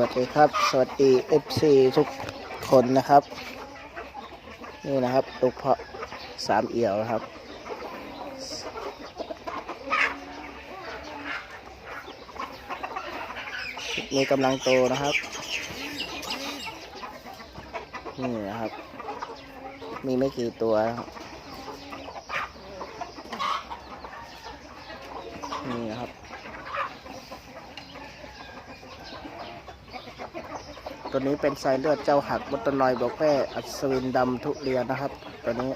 วัสดีครับ สวัสดี FC ทุกคนนะครับ นี่นะครับลูกเพาะสามเอี่ยวนะครับ มีกำลังโตนะครับ นี่นะครับ มีไม่กี่ตัวนะครับนี่นะครับ ตัวนี้เป็นสายเลือดเจ้าหักมดตนอยบอกแม่อัศวินดำทุเรียนนะครับ ตัวนี้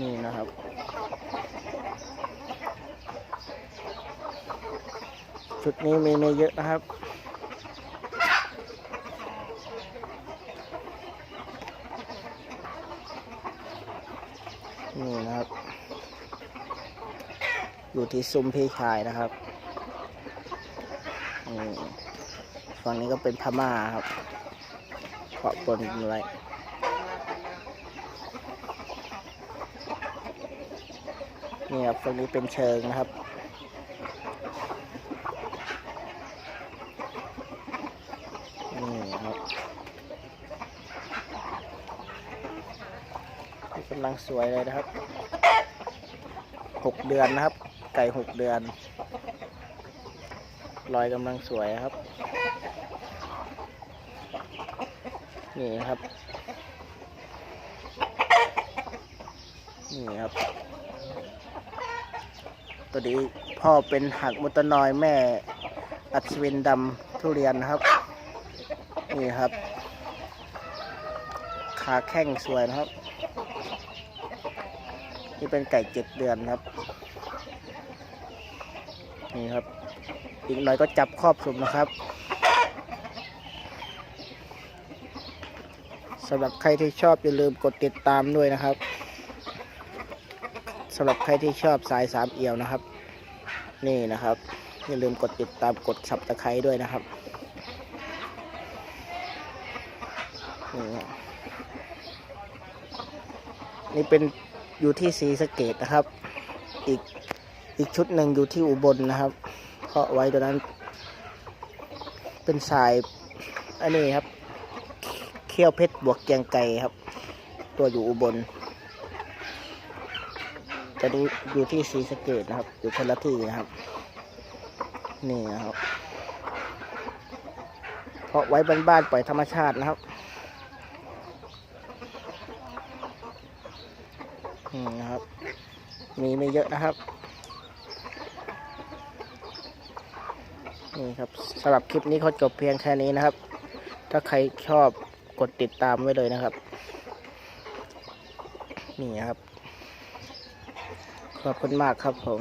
นี่นะครับ ชุดนี้มีไม่เยอะนะครับนี่นะครับ อยู่ที่ซุ้มพี่ชายนะครับ ฝั่งนี้ก็เป็นพม่าครับเกาะปนกันไว้นี่ครับฝั่งนี้เป็นเชิงนะครับ นี่ครับกำลังสวยเลยนะครับ หกเดือนนะครับ ไก่หกเดือน รอยกำลังสวยครับ นี่ครับ นี่ครับ ตัวนี้พ่อเป็นหักมุตนอยแม่อัศวินดำทุเรียนนะครับ นี่ครับ ขาแข้งสวยนะครับ นี่เป็นไก่เจ็ดเดือนครับ นี่ครับ อีกหน่อยก็จับครอบสุ่มนะครับสำหรับใครที่ชอบอย่าลืมกดติดตามด้วยนะครับสำหรับใครที่ชอบสายสามเอี่ยวนะครับ นี่นะครับ อย่าลืมกดติดตามกดสับตะไคร้ด้วยนะครับนี่เป็นอยู่ที่สีสเกตนะครับ อีก อีกชุดหนึ่งอยู่ที่อุบลนนะครับ เพาะไว้ตัวนั้น เป็นสายอันนี้ครับ เขี้ยวเพชรบวกเกียงไก่ครับ ตัวอยู่อุบลจะดูอยู่ที่สีสเกตนะครับ อยู่คนละที่นะครับ นี่นะครับ เพาะไว้บ้านๆปล่อยธรรมชาตินะครับนี่นะครับ มีไม่เยอะนะครับ นี่ครับสำหรับคลิปนี้เขาจบเพียงแค่นี้นะครับ ถ้าใครชอบกดติดตามไว้เลยนะครับ นี่ครับ ขอบคุณมากครับผม